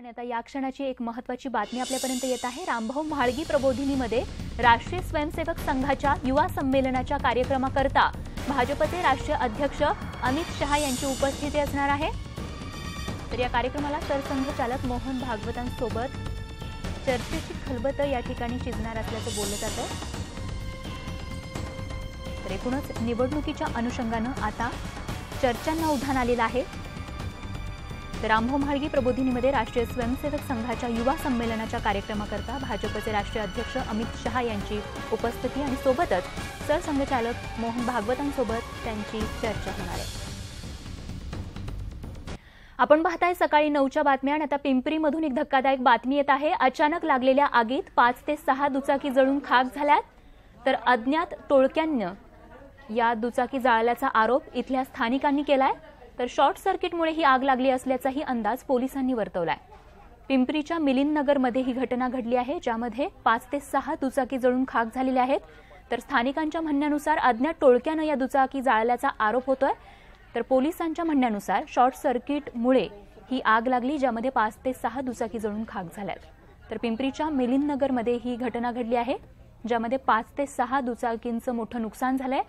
आणि आता या क्षणाची एक महत्वाची बातमी आपल्यापर्यंत येत आहे. रामभाऊ म्हाळगी प्रबोधिनीमध्ये राष्ट्रीय स्वयंसेवक संघाच्या युवा संमेलनाच्या कार्यक्रमाकरता भाजपचे राष्ट्रीय अध्यक्ष अमित शहा यांची उपस्थिती असणार आहे. तर या कार्यक्रमाला सरसंघचालक मोहन भागवतांसोबत चर्चेची खलबत या ठिकाणी शिजणार असल्याचं बोललं जातं. तर एकूणच निवडणुकीच्या अनुषंगानं आता चर्चांना उधाण आलेलं आहे. रामभाऊ म्हाळगी प्रबोधिनीमध्ये राष्ट्रीय स्वयंसेवक संघाच्या युवा संमेलनाच्या कार्यक्रमाकरता भाजपचे राष्ट्रीय अध्यक्ष अमित शहा यांची उपस्थिती आणि सोबतच सरसंघचालक मोहन भागवतांसोबत त्यांची चर्चा होणार आहे. आपण पाहताय सकाळी नऊच्या बातम्या आणि आता पिंपरीमधून एक धक्कादायक बातमी येत आहे. अचानक लागलेल्या आगीत पाच ते सहा दुचाकी जळून खाक झाल्यात. तर अज्ञात टोळक्यांनं या दुचाकी जाळल्याचा आरोप इथल्या स्थानिकांनी केलाय. तर शॉर्ट सर्किटमुळे ही आग लागली असल्याचाही अंदाज पोलिसांनी वर्तवलाय. पिंपरीच्या मिलिंद नगरमध्ये ही घटना घडली आहे ज्यामध्ये पाच ते सहा दुचाकी जळून खाक झालेल्या आहेत. तर स्थानिकांच्या म्हणण्यानुसार अज्ञात टोळक्यानं या दुचाकी जाळल्याचा आरोप होतोय. तर पोलिसांच्या म्हणण्यानुसार शॉर्ट सर्किटमुळे ही आग लागली ज्यामध्ये पाच ते सहा दुचाकी जळून खाक झाल्यात. तर पिंपरीच्या मिलिंद नगरमध्ये ही घटना घडली आहे ज्यामध्ये पाच ते सहा दुचाकींचं मोठं नुकसान झालंय.